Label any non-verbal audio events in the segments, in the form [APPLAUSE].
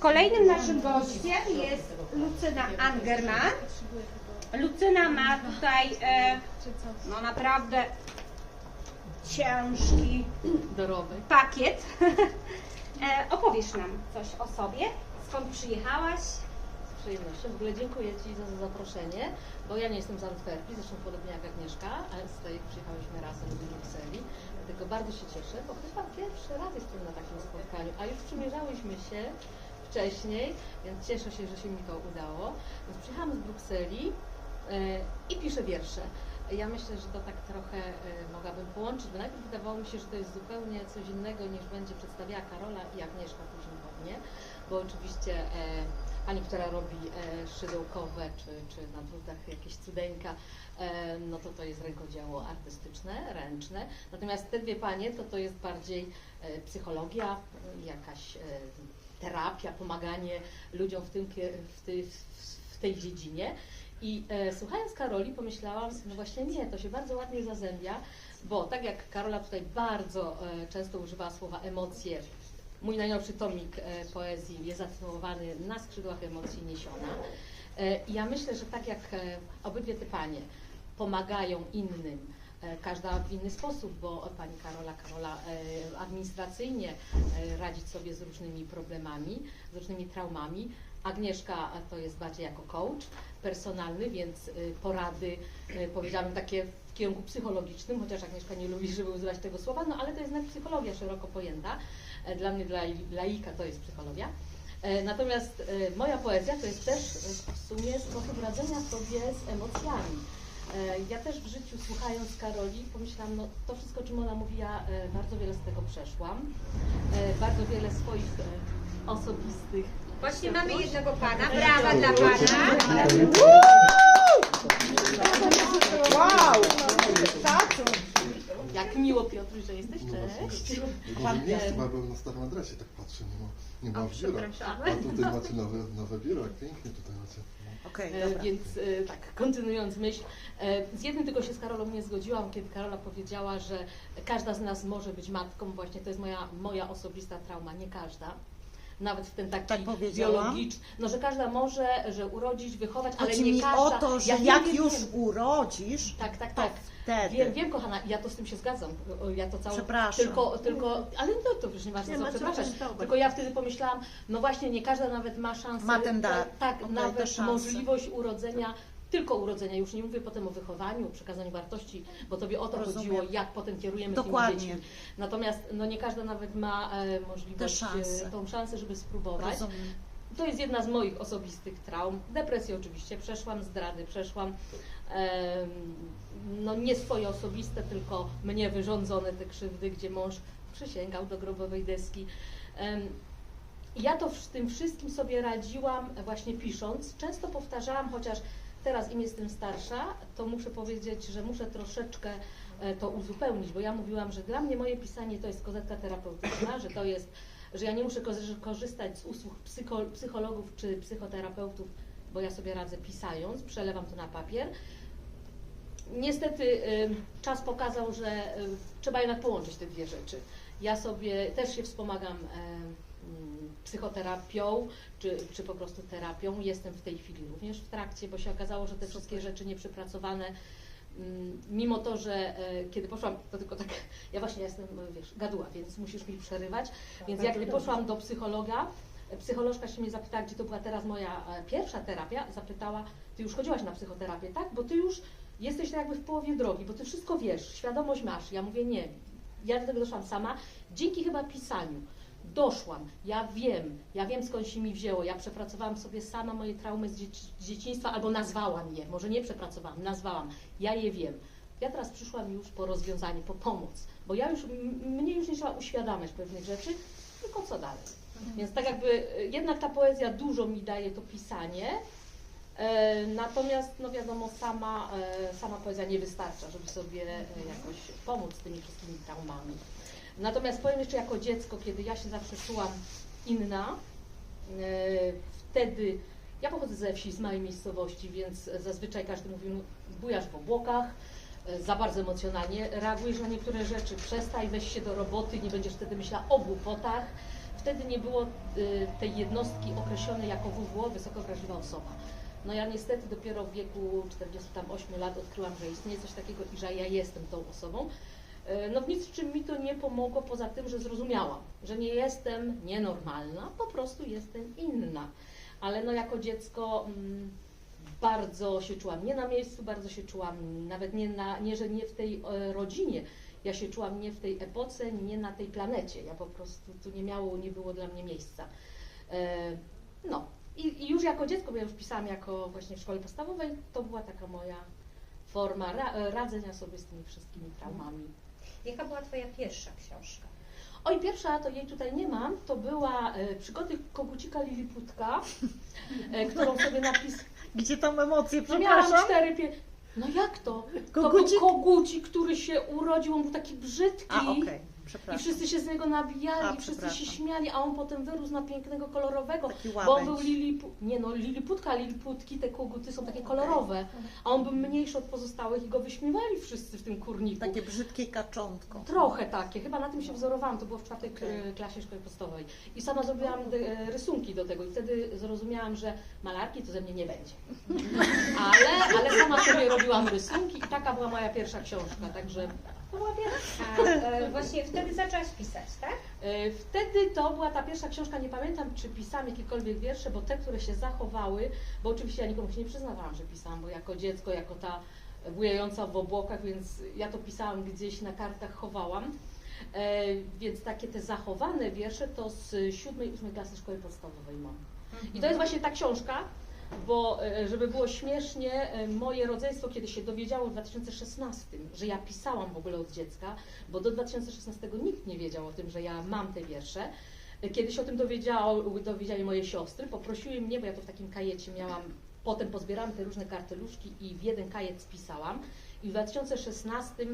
Kolejnym naszym gościem jest Lucyna Angerman. Lucyna ma tutaj e, no naprawdę ciężki Dorobek. pakiet. [LAUGHS] e, opowiesz nam coś o sobie, skąd przyjechałaś? Z przyjemnością. W ogóle dziękuję Ci za, za zaproszenie, bo ja nie jestem z Antwerpii, zresztą podobnie jak Agnieszka, a z tej przyjechałyśmy razem do Brukseli. Dlatego bardzo się cieszę, bo chyba pierwszy raz jestem na takim spotkaniu, a już przymierzałyśmy się wcześniej, więc cieszę się, że się mi to udało. Więc przyjechałam z Brukseli e, i piszę wiersze. Ja myślę, że to tak trochę e, mogłabym połączyć, bo najpierw wydawało mi się, że to jest zupełnie coś innego niż będzie przedstawiała Karola i Agnieszka później pewnie, bo oczywiście e, pani, która robi szydełkowe czy, czy na drutach jakieś cudeńka, no to to jest rękodzieło artystyczne, ręczne. Natomiast te dwie panie to to jest bardziej psychologia, jakaś terapia, pomaganie ludziom w, tym, w, tej, w tej dziedzinie. I e, słuchając Karoli pomyślałam, no właśnie nie, to się bardzo ładnie zazębia, bo tak jak Karola tutaj bardzo e, często używała słowa emocje, mój najnowszy tomik e, poezji jest zatytułowany Na skrzydłach emocji niesiona. E, I ja myślę, że tak jak e, obydwie te panie pomagają innym, każda w inny sposób, bo pani Karola, Karola e, administracyjnie e, radzić sobie z różnymi problemami, z różnymi traumami. Agnieszka e, to jest bardziej jako coach personalny, więc e, porady, e, powiedziałabym takie w kierunku psychologicznym, chociaż Agnieszka nie lubi, żeby używać tego słowa, no ale to jest jednak psychologia szeroko pojęta. E, Dla mnie, dla laika to jest psychologia. E, Natomiast e, moja poezja to jest też e, w sumie sposób radzenia sobie z emocjami. E, Ja też w życiu słuchając Karoli pomyślałam, no to wszystko, o czym ona mówi, ja e, bardzo wiele z tego przeszłam. E, Bardzo wiele swoich osobistych Właśnie mamy jednego pana, brawa dla pana. Wow! Jak miło Piotr, że jesteś, cześć. Nie jest, chyba byłem na starym adresie, tak patrzę, nie ma, nie ma biura. A tutaj macie nowe, nowe biuro, jak pięknie tutaj macie. Okej, E. Więc e, tak, kontynuując myśl, e, z jednym tylko się z Karolą nie zgodziłam, kiedy Karola powiedziała, że każda z nas może być matką. Właśnie to jest moja, moja osobista trauma, nie każda. Nawet w ten taki Tak biologiczny, no że każda może, że urodzić, wychować, ale Chodzi nie mi każda. o to, że Ja jak wiem, już wiem. urodzisz, Tak, tak, tak. wtedy. Wiem, wiem, kochana, ja to z tym się zgadzam. Ja to całe. Przepraszam. Tylko, tylko, ale no to już nieważne, co przepraszać. Tylko ja wtedy pomyślałam, no właśnie, nie każda nawet ma szansę. Ma ten dar. Tak, te nawet możliwość urodzenia. Tylko urodzenia, już nie mówię potem o wychowaniu, przekazaniu wartości, bo tobie o to Rozumiem. chodziło, jak potem kierujemy Dokładnie. tymi dziećmi. Natomiast no nie każda nawet ma e, możliwość, Te szanse. e, tą szansę, żeby spróbować. Rozumiem. To jest jedna z moich osobistych traum. Depresję oczywiście przeszłam, zdrady przeszłam. Em, no nie swoje osobiste, tylko mnie wyrządzone te krzywdy, gdzie mąż przysięgał do grobowej deski. Em, ja to w tym wszystkim sobie radziłam właśnie pisząc. Często powtarzałam, chociaż teraz im jestem starsza, to muszę powiedzieć, że muszę troszeczkę e, to uzupełnić, bo ja mówiłam, że dla mnie moje pisanie to jest kozetka terapeutyczna, że to jest, że ja nie muszę korzy- korzystać z usług psycho, psychologów czy psychoterapeutów, bo ja sobie radzę pisając, przelewam to na papier. Niestety czas pokazał, że trzeba jednak połączyć te dwie rzeczy. Ja sobie też się wspomagam psychoterapią, czy, czy po prostu terapią. Jestem w tej chwili również w trakcie, bo się okazało, że te wszystkie rzeczy nieprzepracowane, mm, mimo to, że e, kiedy poszłam, to tylko tak, [LAUGHS] ja właśnie jestem, e, wiesz, gaduła, więc musisz mi przerywać, więc jak poszłam do psychologa, e, psycholożka się mnie zapytała, gdzie to była teraz moja pierwsza terapia, zapytała, ty już chodziłaś na psychoterapię, tak? Bo ty już jesteś tak jakby w połowie drogi, bo ty wszystko wiesz, świadomość masz. Ja mówię, nie, ja do tego doszłam sama, dzięki chyba pisaniu. Doszłam, ja wiem, ja wiem skąd się mi wzięło. Ja przepracowałam sobie sama moje traumy z, dzieci, z dzieciństwa, albo nazwałam je, może nie przepracowałam, nazwałam. Ja je wiem. Ja teraz przyszłam już po rozwiązanie, po pomoc, bo ja już, mnie już nie trzeba uświadamiać pewnych rzeczy, tylko co dalej. Więc tak jakby y, jednak ta poezja dużo mi daje to pisanie, E, Natomiast, no wiadomo, sama, e, sama poezja nie wystarcza, żeby sobie e, jakoś pomóc z tymi wszystkimi traumami. Natomiast powiem jeszcze jako dziecko, kiedy ja się zawsze czułam inna, e, wtedy, ja pochodzę ze wsi, z małej miejscowości, więc zazwyczaj każdy mówi, no, bujasz w obłokach, e, za bardzo emocjonalnie reagujesz na niektóre rzeczy, przestań, weź się do roboty, nie będziesz wtedy myślała o głupotach, wtedy nie było y, tej jednostki określonej jako WWO, wysoko wrażliwa osoba. No ja niestety dopiero w wieku 48 lat odkryłam, że istnieje coś takiego i że ja jestem tą osobą. Y, No w niczym mi to nie pomogło, poza tym, że zrozumiałam, że nie jestem nienormalna, po prostu jestem inna. Ale no jako dziecko mm, bardzo się czułam nie na miejscu, bardzo się czułam nawet nie, na, nie że nie w tej e, rodzinie, ja się czułam nie w tej epoce, nie na tej planecie. Ja po prostu tu nie miało, nie było dla mnie miejsca. E, no i, i już jako dziecko, bo ja już pisałam jako właśnie w szkole podstawowej, to była taka moja forma ra, e, radzenia sobie z tymi wszystkimi traumami. Jaka była Twoja pierwsza książka? Oj, pierwsza, to jej tutaj nie mam, to była e, Przygody kogucika Liliputka, e, którą sobie napis... Gdzie tam emocje, No miałam przepraszam? cztery pie... No jak to? To Kogucik? był kogucik, który się urodził, on był taki brzydki. A, okej, I wszyscy się z niego nabijali, A, wszyscy się śmiali, a on potem wyrósł na pięknego, kolorowego. Taki Bo on był lilipu... Nie no, liliputka, liliputki, te koguty są takie kolorowe. A on był mniejszy od pozostałych i go wyśmiewali wszyscy w tym kurniku. Takie brzydkie kaczątko. Trochę takie, chyba na tym się wzorowałam, to było w czwartej Okej. e, klasie szkoły podstawowej. I sama zrobiłam e, rysunki do tego i wtedy zrozumiałam, że malarki to ze mnie nie będzie. [LAUGHS] Ale, ale sama sobie robiłam rysunki i taka była moja pierwsza książka, także to była pierwsza. A e, właśnie wtedy zaczęłaś pisać, tak? E, Wtedy to była ta pierwsza książka, nie pamiętam czy pisałam jakiekolwiek wiersze, bo te, które się zachowały, bo oczywiście ja nikomu się nie przyznawałam, że pisałam, bo jako dziecko, jako ta bujająca w obłokach, więc ja to pisałam gdzieś na kartach, chowałam. E, więc takie te zachowane wiersze to z siódmej, ósmej klasy szkoły podstawowej mam. I to jest właśnie ta książka, bo e, żeby było śmiesznie, e, moje rodzeństwo, kiedy się dowiedziało w 2016, że ja pisałam w ogóle od dziecka, bo do 2016 nikt nie wiedział o tym, że ja mam te wiersze. E, Kiedy się o tym dowiedzieli moje siostry, poprosiły mnie, bo ja to w takim kajecie miałam, potem pozbierałam te różne karteluszki i w jeden kajet spisałam. I w 2016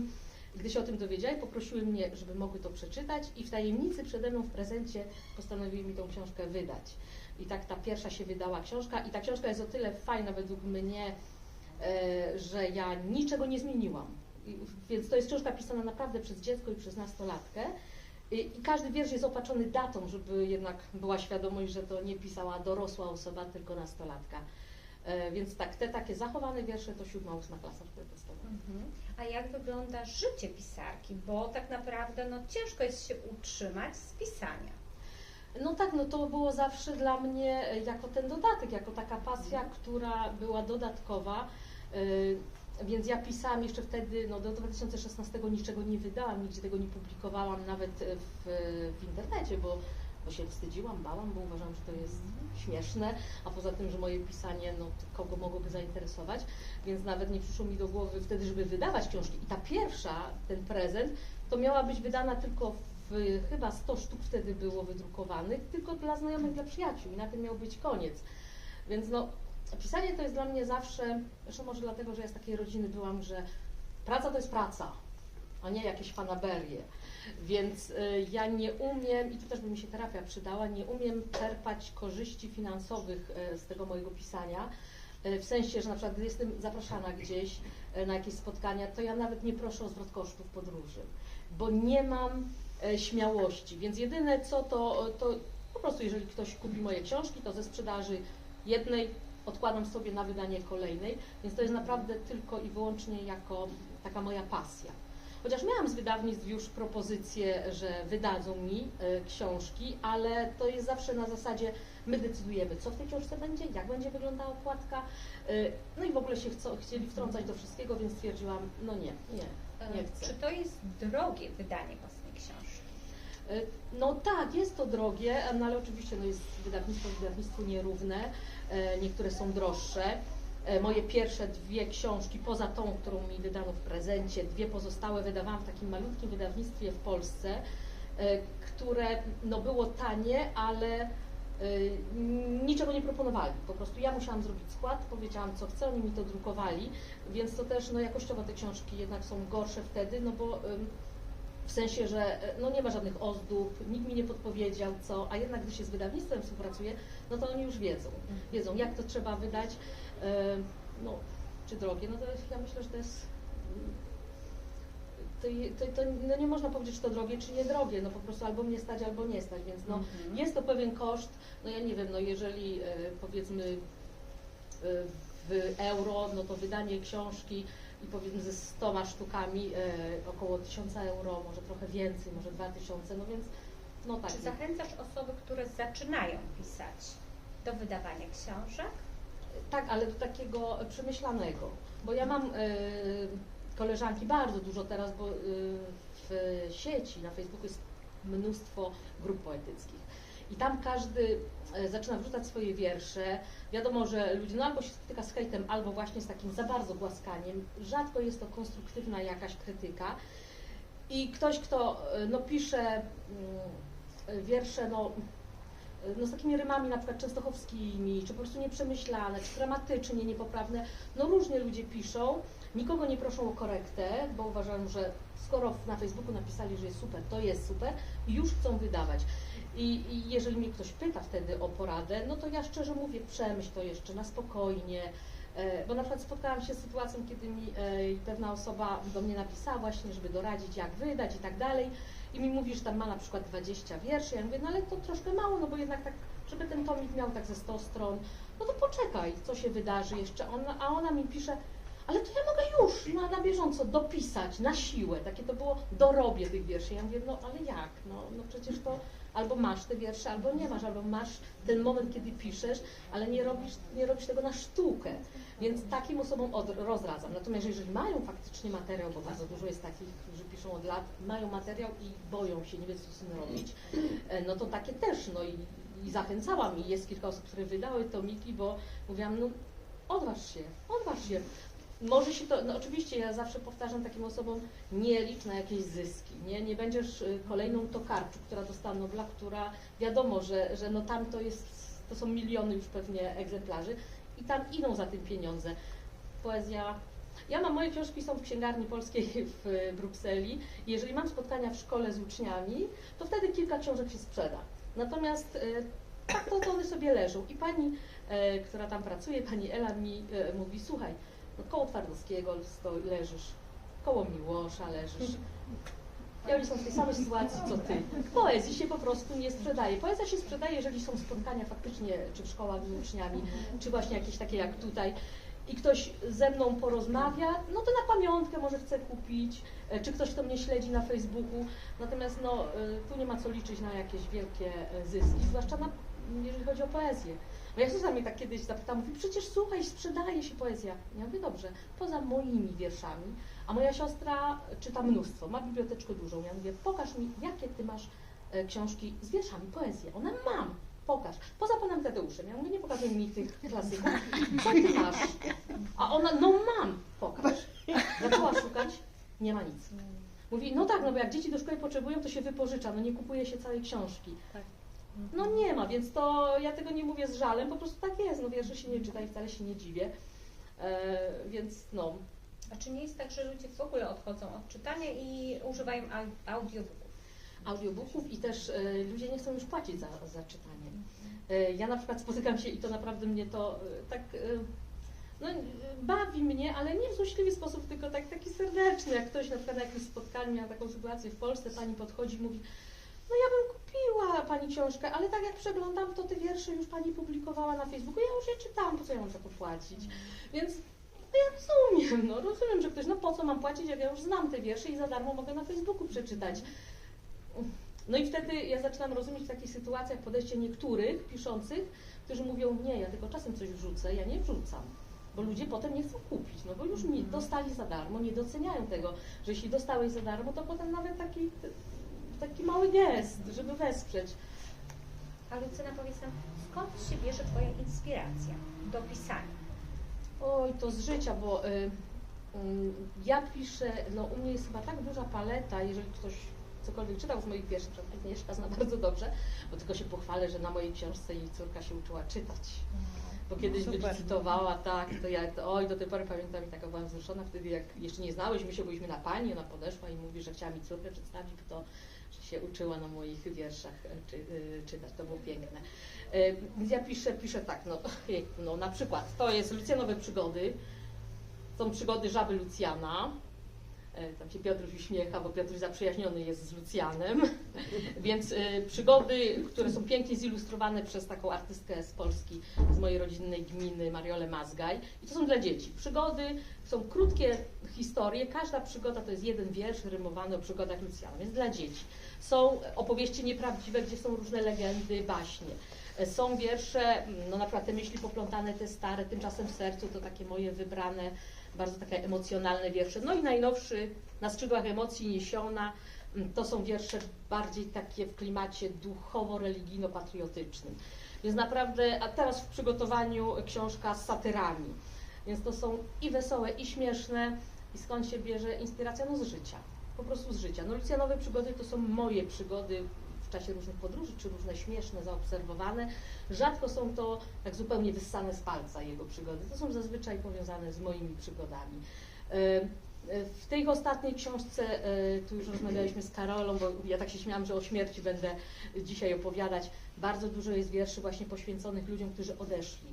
gdy się o tym dowiedzieli, poprosiły mnie, żeby mogły to przeczytać i w tajemnicy przede mną w prezencie postanowiły mi tą książkę wydać. I tak ta pierwsza się wydała książka i ta książka jest o tyle fajna według mnie, e, że ja niczego nie zmieniłam. Więc to jest książka pisana naprawdę przez dziecko i przez nastolatkę. I, każdy wiersz jest opatrzony datą, żeby jednak była świadomość, że to nie pisała dorosła osoba, tylko nastolatka. E, więc tak, te takie zachowane wiersze to siódma, ósma klasa szkoły podstawowej. Mhm. A jak wygląda życie pisarki? Bo tak naprawdę no, ciężko jest się utrzymać z pisania. No tak, no to było zawsze dla mnie e, jako ten dodatek, jako taka pasja, która była dodatkowa. y, Więc ja pisałam jeszcze wtedy, no do 2016 niczego nie wydałam, nigdzie tego nie publikowałam, nawet e, w, w internecie, bo, bo się wstydziłam, bałam, bo uważam, że to jest śmieszne, a poza tym, że moje pisanie, no kogo mogłoby zainteresować, więc nawet nie przyszło mi do głowy wtedy, żeby wydawać książki. I ta pierwsza, ten prezent, to miała być wydana tylko w, chyba 100 sztuk wtedy było wydrukowanych, tylko dla znajomych, dla przyjaciół i na tym miał być koniec. Więc no, pisanie to jest dla mnie zawsze, zresztą może dlatego, że ja z takiej rodziny byłam, że praca to jest praca, a nie jakieś fanaberie. Więc y, ja nie umiem, i tu też by mi się terapia przydała, nie umiem czerpać korzyści finansowych y, z tego mojego pisania. Y, W sensie, że na przykład gdy jestem zapraszana gdzieś na jakieś spotkania, to ja nawet nie proszę o zwrot kosztów podróży, bo nie mam śmiałości. Więc jedyne co to, to po prostu jeżeli ktoś kupi moje książki, to ze sprzedaży jednej odkładam sobie na wydanie kolejnej, więc to jest naprawdę tylko i wyłącznie jako taka moja pasja. Chociaż miałam z wydawnictw już propozycję, że wydadzą mi e, książki, ale to jest zawsze na zasadzie my decydujemy, co w tej książce będzie, jak będzie wyglądała okładka. e, No i w ogóle się chcą, chcieli wtrącać do wszystkiego, więc stwierdziłam, no nie, nie, nie E, chcę. Czy to jest drogie wydanie? E, No tak, jest to drogie, no ale oczywiście no jest wydawnictwo wydawnictwu nierówne, e, niektóre są droższe. E, Moje pierwsze dwie książki, poza tą, którą mi wydano w prezencie, dwie pozostałe wydawałam w takim malutkim wydawnictwie w Polsce, e, które no było tanie, ale e, niczego nie proponowali. Po prostu ja musiałam zrobić skład, powiedziałam co chcę, oni mi to drukowali, więc to też no, jakościowo te książki jednak są gorsze wtedy, no bo w sensie, że e, no nie ma żadnych ozdób, nikt mi nie podpowiedział co, a jednak gdy się z wydawnictwem współpracuje, no to oni już wiedzą. Wiedzą jak to trzeba wydać, e, no czy drogie, no to ja myślę, że to jest to, to, to no nie można powiedzieć, czy to drogie, czy nie drogie, no po prostu albo mnie stać, albo nie stać, więc no Mhm. jest to pewien koszt, no ja nie wiem, no jeżeli e, powiedzmy w euro, no to wydanie książki i powiedzmy ze 100 sztukami e, około 1000 euro, może trochę więcej, może 2000, no więc no tak. Czy zachęcasz osoby, które zaczynają pisać do wydawania książek? Tak, ale do takiego przemyślanego, bo ja mam e, koleżanki bardzo dużo teraz, bo e, w sieci na Facebooku jest mnóstwo grup poetyckich. I tam każdy e, zaczyna wrzucać swoje wiersze. Wiadomo, że ludzie no albo się spotyka z hejtem, albo właśnie z takim za bardzo głaskaniem. Rzadko jest to konstruktywna jakaś krytyka. I ktoś, kto e, no, pisze mm, wiersze, no, no z takimi rymami na przykład częstochowskimi, czy po prostu nieprzemyślane, czy gramatycznie niepoprawne, no różnie ludzie piszą, nikogo nie proszą o korektę, bo uważają, że skoro na Facebooku napisali, że jest super, to jest super i już chcą wydawać. I, I jeżeli mnie ktoś pyta wtedy o poradę, no to ja szczerze mówię, przemyśl to jeszcze na spokojnie, E, Bo na przykład spotkałam się z sytuacją, kiedy mi e, pewna osoba do mnie napisała właśnie, żeby doradzić, jak wydać i tak dalej. I mi mówi, że tam ma na przykład 20 wierszy. Ja mówię, no ale to troszkę mało, no bo jednak tak, żeby ten tomik miał tak ze 100 stron, no to poczekaj, co się wydarzy jeszcze. A ona mi pisze, ale to ja mogę już na, na bieżąco dopisać, na siłę. Takie to było, dorobię tych wierszy. Ja mówię, no ale jak? No, no przecież to albo masz te wiersze, albo nie masz, albo masz ten moment, kiedy piszesz, ale nie robisz, nie robisz tego na sztukę. Więc takim osobom od, rozradzam. Natomiast jeżeli mają faktycznie materiał, bo bardzo dużo jest takich, którzy piszą od lat, mają materiał i boją się, nie wiedzą co z tym robić, e, no to takie też, no i, i zachęcałam i jest kilka osób, które wydały tomiki, bo mówiłam, no odważ się, odważ się. Może się to, no oczywiście ja zawsze powtarzam takim osobom, nie licz na jakieś zyski, nie, nie będziesz y, kolejną Tokarczuk, która dostała Nobla, która wiadomo, że, że no tam to jest, to są miliony już pewnie egzemplarzy i tam idą za tym pieniądze. Poezja, ja mam, moje książki są w księgarni polskiej w y, Brukseli jeżeli mam spotkania w szkole z uczniami, to wtedy kilka książek się sprzeda. Natomiast tak to, to one sobie leżą i pani, e, która tam pracuje, pani Ela mi e, mówi, słuchaj, koło Twardowskiego leżysz, koło Miłosza leżysz. I oni są w tej samej sytuacji co ty. Poezji się po prostu nie sprzedaje. Poezja się sprzedaje, jeżeli są spotkania faktycznie, czy w szkołach z uczniami, czy właśnie jakieś takie jak tutaj. I ktoś ze mną porozmawia, no to na pamiątkę może chce kupić, e, czy ktoś, kto mnie śledzi na Facebooku. Natomiast no, e, tu nie ma co liczyć na jakieś wielkie e, zyski, zwłaszcza na, jeżeli chodzi o poezję. Bo ja Suza mnie tak kiedyś zapytała, mówi, przecież słuchaj, sprzedaje się poezja. Ja mówię, dobrze, poza moimi wierszami, a moja siostra czyta mnóstwo, ma biblioteczkę dużą. Ja mówię, pokaż mi, jakie ty masz e, książki z wierszami, poezję. Ona, mam, pokaż. Poza panem Tadeuszem. Ja mówię, nie pokazuj mi tych klasyków. Co ty masz? A ona, no mam, pokaż. Zaczęła szukać, nie ma nic. Mówi, no tak, no bo jak dzieci do szkoły potrzebują, to się wypożycza, no nie kupuje się całej książki. No nie ma, więc to ja tego nie mówię z żalem, po prostu tak jest, no wierszy się nie czyta i wcale się nie dziwię. E, więc no, A czy nie jest tak, że ludzie w ogóle odchodzą od czytania i używają au- audiobooków? audiobooków i też e, ludzie nie chcą już płacić za, za czytanie. E, ja na przykład spotykam się i to naprawdę mnie to e, tak e, no, e, bawi mnie, ale nie w złośliwy sposób, tylko tak, taki serdeczny. Jak ktoś na przykład na jakimś spotkaniu miał taką sytuację w Polsce, pani podchodzi i mówi, no ja bym pani książkę, ale tak jak przeglądam, to te wiersze już pani publikowała na Facebooku, ja już je czytałam, po co ja mam za to płacić? Więc no ja rozumiem, no rozumiem, że ktoś, no po co mam płacić, jak ja już znam te wiersze i za darmo mogę na Facebooku przeczytać. No i wtedy ja zaczynam rozumieć w takich sytuacjach podejście niektórych piszących, którzy mówią, nie, ja tylko czasem coś wrzucę, ja nie wrzucam. Bo ludzie potem nie chcą kupić, no bo już mi dostali za darmo, nie doceniają tego, że jeśli dostałeś za darmo, to potem nawet taki, taki mały gest, żeby wesprzeć. A Lucyna, powiedz nam, skąd się bierze Twoja inspiracja do pisania? Oj, to z życia, bo y, y, ja piszę, no u mnie jest chyba tak duża paleta, jeżeli ktoś cokolwiek czytał z moich wierszy, Agnieszka zna [LAUGHS] bardzo dobrze, bo tylko się pochwalę, że na mojej książce jej córka się uczyła czytać. Bo kiedyś Super. wylicytowała, tak, to ja, to, oj, do tej pory pamiętam i taka byłam wzruszona wtedy, jak jeszcze nie znałyśmy się, byliśmy na pani, ona podeszła i mówi, że chciała mi córkę przedstawić, bo to, się uczyła na moich wierszach e, czy, y, czytać, to było piękne. E, Więc ja piszę, piszę tak, no, [LAUGHS] no na przykład, to jest Lucjanowe przygody, są przygody żaby Lucjana, E, Tam się Piotruś uśmiecha, bo Piotruś zaprzyjaźniony jest z Lucjanem. [LAUGHS] Więc e, przygody, które są pięknie zilustrowane przez taką artystkę z Polski, z mojej rodzinnej gminy, Mariolę Mazgaj. I to są dla dzieci. Przygody są krótkie historie. Każda przygoda to jest jeden wiersz rymowany o przygodach Lucjana, więc dla dzieci. Są opowieści nieprawdziwe, gdzie są różne legendy, baśnie. E, Są wiersze, mm, no na przykład te myśli poplątane, te stare, tymczasem w sercu, to takie moje wybrane, bardzo takie emocjonalne wiersze. No i najnowszy, na skrzydłach emocji niesiona, mm, to są wiersze bardziej takie w klimacie duchowo-religijno-patriotycznym. Więc naprawdę, a teraz w przygotowaniu książka z satyrami. Więc to są i wesołe, i śmieszne. I skąd się bierze inspiracja? No z życia. Po prostu z życia. No Lucjanowe przygody to są moje przygody czasie różnych podróży, czy różne śmieszne, zaobserwowane. Rzadko są to tak zupełnie wyssane z palca jego przygody. To są zazwyczaj powiązane z moimi przygodami. E, e, W tej ostatniej książce, e, tu już rozmawialiśmy z Karolą, bo ja tak się śmiałam, że o śmierci będę dzisiaj opowiadać. Bardzo dużo jest wierszy właśnie poświęconych ludziom, którzy odeszli.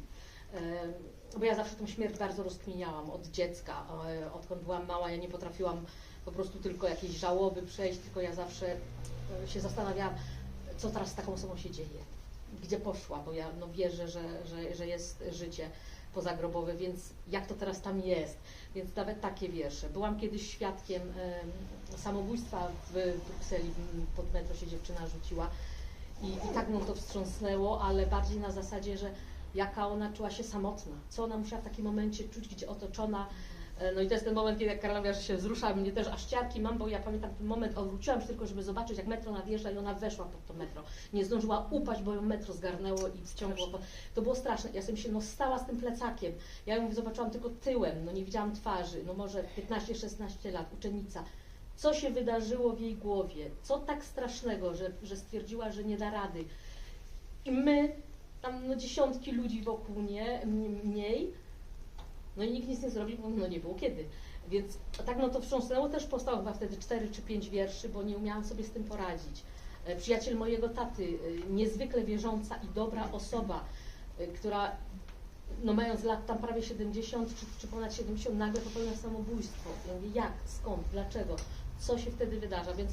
Bo ja zawsze tą śmierć bardzo rozkminiałam od dziecka, odkąd byłam mała, ja nie potrafiłam po prostu tylko jakiejś żałoby przejść, tylko ja zawsze się zastanawiałam, co teraz z taką osobą się dzieje, gdzie poszła, bo ja no, wierzę, że, że, że jest życie pozagrobowe, więc jak to teraz tam jest. Więc nawet takie wiersze. Byłam kiedyś świadkiem em, samobójstwa w Brukseli, pod metro się dziewczyna rzuciła i, i tak mną to wstrząsnęło, ale bardziej na zasadzie, że jaka ona czuła się samotna, co ona musiała w takim momencie czuć, gdzie otoczona. E, No i to jest ten moment, kiedy jak Karola mówiła, że się wzrusza, mnie też aż ciarki mam, bo ja pamiętam ten moment, odwróciłam się tylko, żeby zobaczyć, jak metro nadjeżdża i ona weszła pod to metro. Nie zdążyła upaść, bo ją metro zgarnęło i wciągło. po- To było straszne. Ja sobie się no, stała z tym plecakiem. Ja ją zobaczyłam tylko tyłem, no nie widziałam twarzy, no może 15-16 lat, uczennica. Co się wydarzyło w jej głowie? Co tak strasznego, że, że stwierdziła, że nie da rady? I my, tam no, dziesiątki ludzi wokół nie, m- mniej, no i nikt nic nie zrobił, bo no nie było kiedy. Więc tak no to wstrząsnęło, też powstało chyba wtedy cztery czy pięć wierszy, bo nie umiałam sobie z tym poradzić. E, Przyjaciel mojego taty, e, niezwykle wierząca i dobra osoba, e, która no mając lat tam prawie 70 czy, czy ponad 70 nagle popełnia samobójstwo. Ja mówię, jak, skąd, dlaczego, co się wtedy wydarza, więc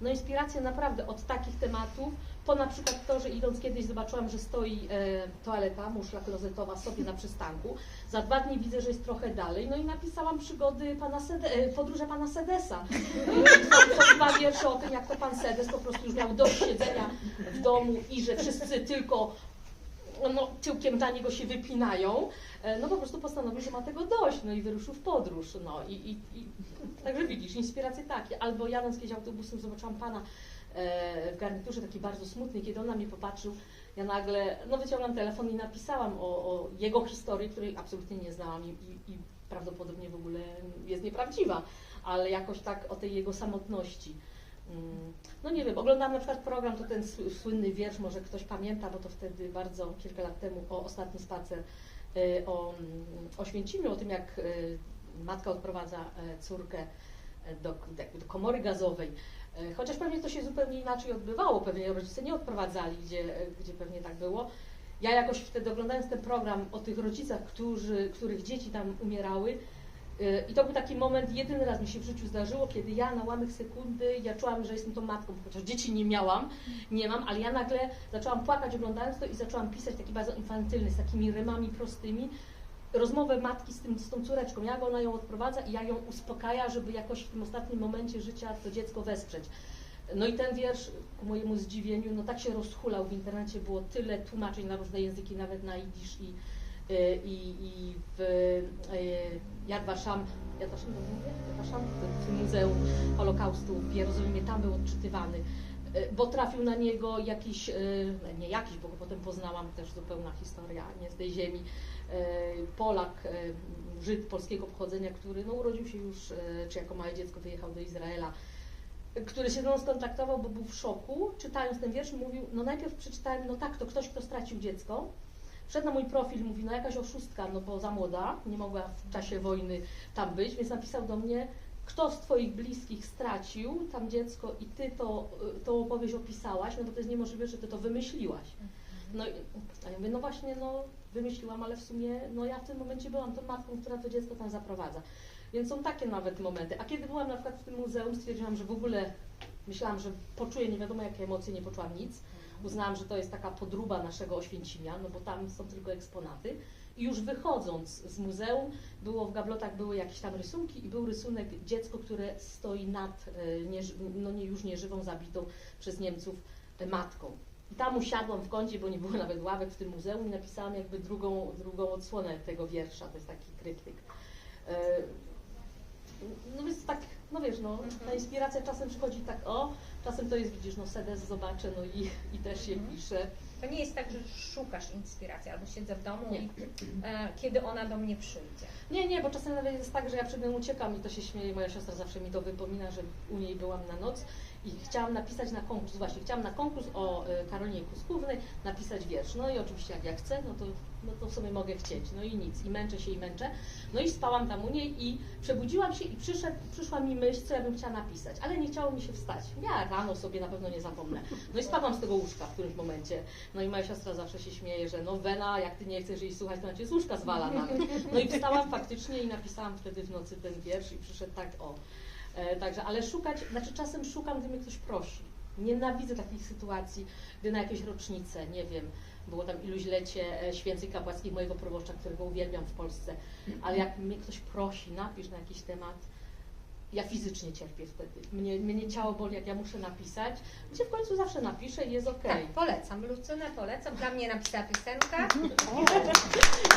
no inspiracje naprawdę od takich tematów, po na przykład to, że idąc kiedyś zobaczyłam, że stoi e, toaleta, muszla klozetowa sobie na przystanku. Za dwa dni widzę, że jest trochę dalej, no i napisałam przygody pana Sede, e, podróże pana Sedesa. Są, są dwa wiersze o tym, jak to pan Sedes po prostu już miał dość siedzenia w domu i że wszyscy tylko no, tyłkiem dla niego się wypinają, e, no po prostu postanowił, że ma tego dość, no i wyruszył w podróż, no i, i, i także widzisz, inspiracje takie, albo jadąc kiedyś autobusem zobaczyłam pana w garniturze taki bardzo smutny, kiedy on na mnie popatrzył, ja nagle, no wyciągam telefon i napisałam o, o jego historii, której absolutnie nie znałam i, i, i prawdopodobnie w ogóle jest nieprawdziwa, ale jakoś tak o tej jego samotności. Mm, No nie wiem, oglądam na przykład program, to ten sły- słynny wiersz, może ktoś pamięta, bo to wtedy bardzo kilka lat temu o ostatni spacer y, o mm, Oświęcimiu, o tym jak y, matka odprowadza e, córkę e, do, do komory gazowej. E, Chociaż pewnie to się zupełnie inaczej odbywało, pewnie rodzice nie odprowadzali, gdzie, e, gdzie pewnie tak było. Ja jakoś wtedy oglądając ten program o tych rodzicach, którzy, których dzieci tam umierały, y, i to był taki moment, jedyny raz mi się w życiu zdarzyło, kiedy ja na łamek sekundy, ja czułam, że jestem tą matką, chociaż dzieci nie miałam, nie mam, ale ja nagle zaczęłam płakać oglądając to i zaczęłam pisać taki bardzo infantylny, z takimi rymami prostymi, rozmowę matki z, tym, z tą córeczką, jak ona ją odprowadza i jak ją uspokaja, żeby jakoś w tym ostatnim momencie życia to dziecko wesprzeć. No i ten wiersz, ku mojemu zdziwieniu, no tak się rozhulał w internecie, było tyle tłumaczeń na różne języki, nawet na jidysz i, y, i, i w Yad Vashem, Yad Vashem, dobrze mówię? Yad Vashem, w tym Muzeum Holokaustu w Jerozolimie, tam był odczytywany, y, bo trafił na niego jakiś, y, nie jakiś, bo go potem poznałam, też zupełna historia, nie z tej ziemi, Polak, y, Żyd polskiego pochodzenia, który no, urodził się już, y, czy jako małe dziecko wyjechał do Izraela, który się ze mną skontaktował, bo był w szoku, czytając ten wiersz, mówił, no najpierw przeczytałem, no tak, to ktoś, kto stracił dziecko, wszedł na mój profil, mówi, no jakaś oszustka, no bo za młoda, nie mogła w czasie wojny tam być, więc napisał do mnie, kto z Twoich bliskich stracił tam dziecko i Ty to, tą opowieść opisałaś, no bo to jest niemożliwe, że Ty to wymyśliłaś. No i a ja mówię, no właśnie, no wymyśliłam, ale w sumie, no ja w tym momencie byłam tą matką, która to dziecko tam zaprowadza. Więc są takie nawet momenty. A kiedy byłam na przykład w tym muzeum, stwierdziłam, że w ogóle myślałam, że poczuję nie wiadomo jakie emocje, nie poczułam nic. Uznałam, że to jest taka podruba naszego Oświęcimia, no bo tam są tylko eksponaty. I już wychodząc z muzeum, było w gablotach były jakieś tam rysunki i był rysunek dziecko, które stoi nad e, no nie, już nieżywą, zabitą przez Niemców e, matką. I tam usiadłam w kącie, bo nie było nawet ławek w tym muzeum i napisałam jakby drugą, drugą odsłonę tego wiersza, to jest taki kryptyk. E, No więc tak, no wiesz, no, ta inspiracja czasem przychodzi tak o, czasem to jest, widzisz, no sedes zobaczę, no i, i też się pisze. To nie jest tak, że szukasz inspiracji albo siedzę w domu Nie. i e, kiedy ona do mnie przyjdzie. Nie, nie, bo czasem nawet jest tak, że ja przed nią uciekam i to się śmieje, moja siostra zawsze mi to wypomina, że u niej byłam na noc i chciałam napisać na konkurs, właśnie, chciałam na konkurs o y, Karolinie Kuskównej napisać wiersz. No i oczywiście jak ja chcę, no to, no to sobie mogę chcieć, no i nic, i męczę się i męczę. No i spałam tam u niej i przebudziłam się i przyszedł, przyszła mi myśl, co ja bym chciała napisać, ale nie chciało mi się wstać. Ja rano sobie na pewno nie zapomnę. No i spadłam z tego łóżka w którymś momencie. No i moja siostra zawsze się śmieje, że no Wena, jak ty nie chcesz jej słuchać, to ona cię z łóżka zwala nawet. No i wstałam faktycznie i napisałam wtedy w nocy ten wiersz i przyszedł tak o. E, także, ale szukać, znaczy czasem szukam, gdy mnie ktoś prosi. Nienawidzę takich sytuacji, gdy na jakieś rocznice, nie wiem, było tam iluś lecie e, święcych kapłackich mojego proboszcza, którego uwielbiam w Polsce, ale jak mnie ktoś prosi, napisz na jakiś temat, ja fizycznie cierpię wtedy. Mnie, mnie ciało boli, jak ja muszę napisać, gdzie w końcu zawsze napiszę i jest okej. Tak, polecam. Lucynę polecam. Dla mnie napisała piosenkę. [LAUGHS]